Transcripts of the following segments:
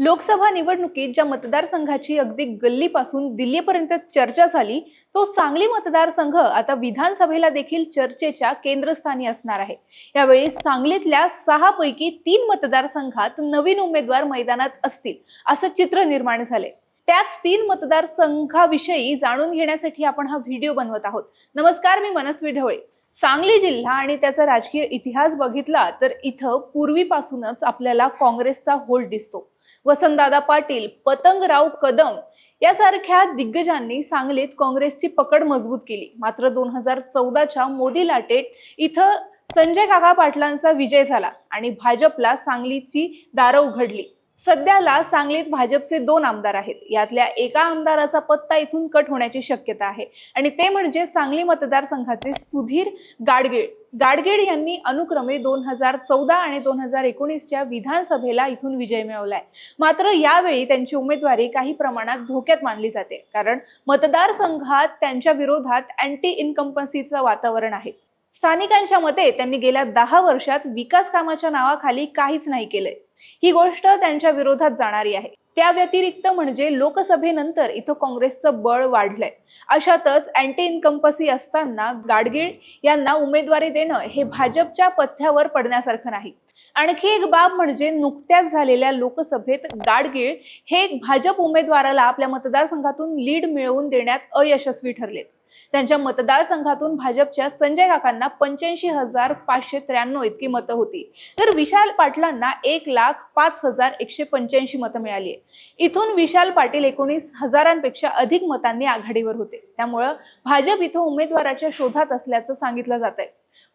लोकसभा निवडणुकीत ज्या मतदारसंघाची अगदी गल्लीपासून दिल्लीपर्यंत चर्चा झाली तो सांगली मतदारसंघ आता विधानसभेला देखील चर्चेच्या केंद्रस्थानी असणार आहे. यावेळी सांगलीतल्या सहा पैकी तीन मतदारसंघात नवीन उमेदवार मैदानात असतील असं चित्र निर्माण झाले त्याच तीन मतदारसंघाविषयी जाणून घेण्यासाठी आपण हा व्हिडिओ बनवत आहोत. नमस्कार मी मनस्वी ढवळे सांगली जिल्हा आणि त्याचा राजकीय इतिहास बघितला तर इथं पूर्वीपासूनच आपल्याला काँग्रेसचा होल्ड दिसतो. वसंतदादा पाटील पतंगराव कदम यासारख्या दिग्गजांनी सांगलीत काँग्रेसची पकड मजबूत केली. मात्र दोन हजार चौदाच्या मोदी लाटेत इथं संजय काका पाटलांचा विजय झाला आणि भाजपला सांगलीची दारं उघडली. सध्याला सांगलीत भाजपचे दोन आमदार आहेत. यातल्या एका आमदाराचा पत्ता इथून कट होण्याची शक्यता आहे. आणि ते म्हणजे सांगली मतदारसंघाचे सुधीर गाडगीळ. गाडगीळ यांनी अनुक्रमे दोन हजार चौदा आणि दोन हजार एकोणीसच्या विधानसभेला इथून विजय मिळवलाय. मात्र यावेळी त्यांची उमेदवारी काही प्रमाणात धोक्यात मानली जाते. कारण मतदारसंघात त्यांच्या विरोधात अँटी इन्कम्पन्सीचं वातावरण आहे. स्थानिकांच्या मते त्यांनी गेल्या दहा वर्षात विकास कामाच्या नावाखाली काहीच नाही केलंय. ही गोष्ट त्यांच्या विरोधात जाणारी आहे. त्या व्यतिरिक्त म्हणजे लोकसभेनंतर इथं काँग्रेसचं बळ वाढलंय. अशातच अँटी इन्कम्पसी असताना गाडगीळ यांना उमेदवारी देणं हे भाजपच्या पथ्यावर पडण्यासारखं नाही. आणखी एक बाब म्हणजे नुकत्याच झालेल्या लोकसभेत गाडगीळ हे भाजप उमेदवाराला आपल्या मतदारसंघातून लीड मिळवून देण्यात अयशस्वी ठरलेत. त्यांच्या मतदारसंघातून भाजपच्या संजय काकांना पंच्याऐंशी हजार पाचशे त्र्याण्णव इतकी मतं होती. तर विशाल पाटलांना एक लाख पाच हजार एकशे पंच्याऐंशी मतं मिळाली आहे. इथून विशाल पाटील एकोणीस हजारांपेक्षा अधिक मतांनी आघाडीवर होते. त्यामुळं भाजप इथं उमेदवाराच्या शोधात असल्याचं सांगितलं जात आहे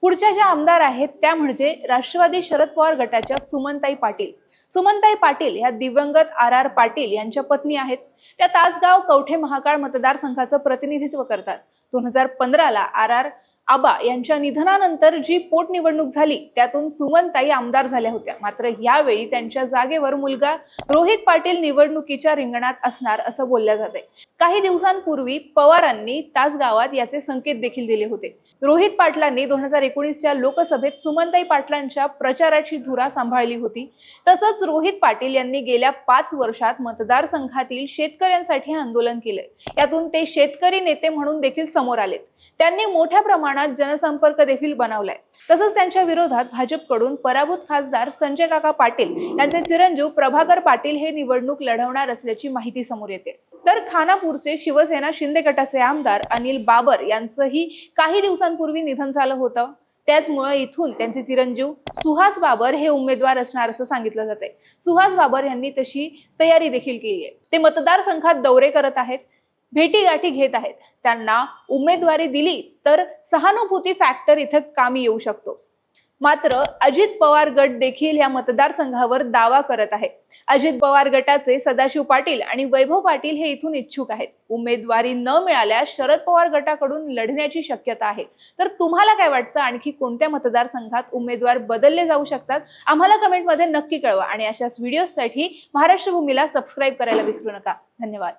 पुढच्या ज्या आमदार आहेत त्या म्हणजे राष्ट्रवादी शरद पवार गटाच्या सुमनताई पाटील. सुमनताई पाटील ह्या दिवंगत आर आर पाटील यांच्या पत्नी आहेत. त्या तासगाव कवठे महाकाळ मतदारसंघाचं प्रतिनिधित्व करतात. दोन हजार पंधराला आर आर आबा यांच्या निधनानंतर जी पोटनिवडणूक झाली त्यातून सुमनताई आमदार झाल्या होत्या. मात्र यावेळी त्यांच्या जागेवर मुलगा रोहित पाटील निवडणुकीच्या रिंगणात असणार असं बोलल्या जाते. काही दिवसांपूर्वी पवारांनी तासगावात याचे संकेत देखील दिले होते. रोहित पाटलांनी दोन हजार एकोणीसच्या लोकसभेत सुमनताई पाटलांच्या प्रचाराची धुरा सांभाळली होती. तसंच रोहित पाटील यांनी गेल्या पाच वर्षात मतदारसंघातील शेतकऱ्यांसाठी आंदोलन केलंय यातून ते शेतकरी नेते म्हणून देखील समोर आलेत. त्यांनी मोठ्या प्रमाणात जनसंपर्क देखील बनवलाय. तसंच त्यांच्या विरोधात भाजपकडून पराभूत खासदार संजय काका पाटील यांचे चिरंजीव प्रभाकर पाटील हे निवडणूक लढवणार असल्याची माहिती समोर येते. तर खानापूरचे शिवसेना शिंदे गटाचे आमदार अनिल बाबर यांचंही काही दिवसांपूर्वी निधन झालं होतं. त्याचमुळे इथून त्यांचे चिरंजीव सुहास बाबर हे उमेदवार असणार असं सांगितलं जाते सुहास बाबर यांनी तशी तयारी देखील केली आहे ते मतदारसंघात दौरे करत आहेत. भेटी गाठी घेत आहेत. त्यांना उमेदवारी दिली तर सहानुभूती फॅक्टर इथं कामी येऊ शकतो. मात्र अजित पवार गट देखील या मतदारसंघावर दावा करत आहे अजित पवार गटाचे सदाशिव पाटील आणि वैभव पाटील हे इथून इच्छुक आहेत. उमेदवारी न मिळाल्यास शरद पवार गटाकडून लढण्याची शक्यता आहे. तर तुम्हाला काय वाटतं? आणखी कोणत्या मतदारसंघात उमेदवार बदलले जाऊ शकतात? आम्हाला कमेंटमध्ये नक्की कळवा. आणि अशाच व्हिडिओसाठी महाराष्ट्र भूमीला सबस्क्राईब करायला विसरू नका. धन्यवाद.